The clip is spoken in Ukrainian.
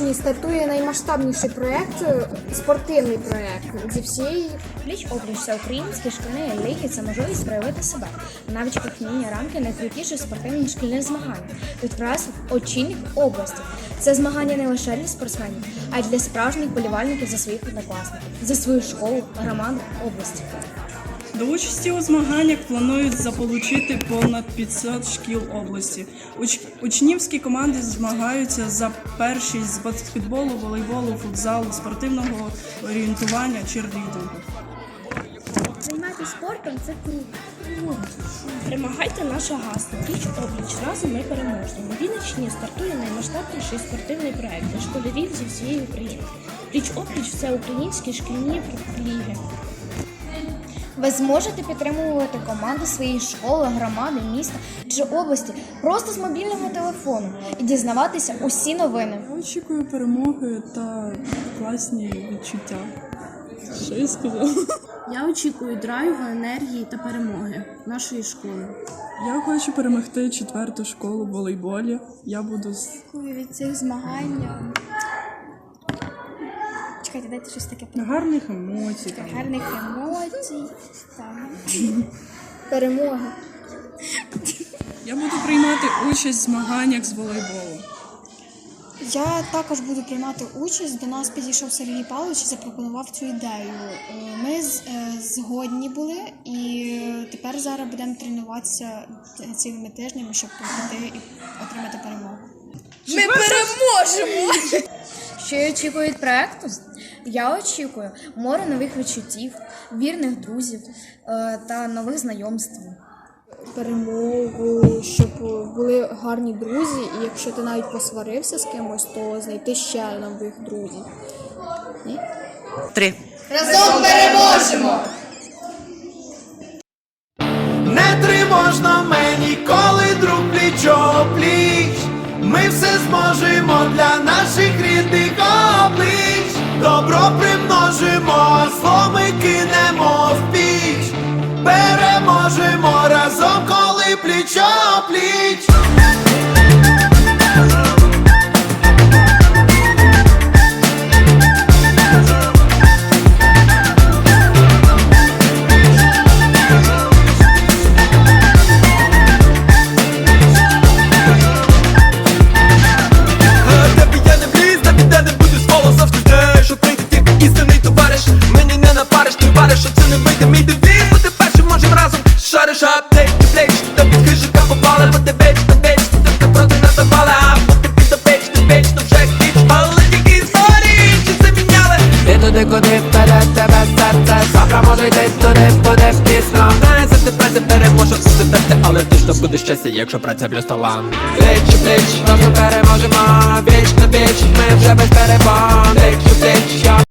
На стартує наймасштабніший проєкт, е, спортивний проєкт зі всієї Пліч опліч всеукраїнські шкільні ліги це можливість проявити себе. В навичках вміння рамки найкрутіші спортивні шкільні змагання. Підкреслив очільник області. Це змагання не лише для спортсменів, а й для справжніх болівальників за своїх однокласників, за свою школу, громаду, області. До участі у змаганнях планують заполучити понад 500 шкіл області. Уч- Учнівські команди змагаються за першість з баскетболу, волейболу, футзалу, спортивного орієнтування, черлідингу. Займатися спортом це круто. Примагайте наше гасло. Пліч опліч разом ми переможемо. На Вінниччині стартує наймасштабніший спортивний проект для школярів зі всієї України. Пліч опліч це українські шкільні ліги. Ви зможете підтримувати команди своєї школи, громади, міста чи області просто з мобільного телефону і дізнаватися усі новини. Я очікую перемоги та класні відчуття. Що я сказала? Я очікую драйву, енергії та перемоги нашої школи. Я хочу перемогти четверту школу в волейболі. Я буду з від цих змагань. Чекайте, дайте щось таке гарних емоцій. Там. гарних емоцій. Там. Перемоги. Я буду приймати участь в змаганнях з волейболу. Я також буду приймати участь. До нас підійшов Сергій Павлович і запропонував цю ідею. Е, Ми е, згодні були, і тепер зараз будемо тренуватися цілими тижнями, щоб прийти і отримати перемогу. Ми Що я очікую від проекту? Я очікую море нових відчуттів, вірних друзів е, та нових знайомств. перемогу, щоб були гарні друзі, і якщо ти навіть посварився з кимось, то знайти ще нових друзів. Три. Разом переможемо! Не тривожно мені, коли друг плічо пліч. Ми все зможемо для наших примножимо, зло ми кинемо в піч. Переможемо разом, коли плічо пліч. Може йти туди, буде пісно Не за тебе не переможу все терти Але точно буде щастя, якщо праця плюс талант Плеч, плеч, разом переможемо Віч на віч, ми вже без перебон Плеч, плеч, я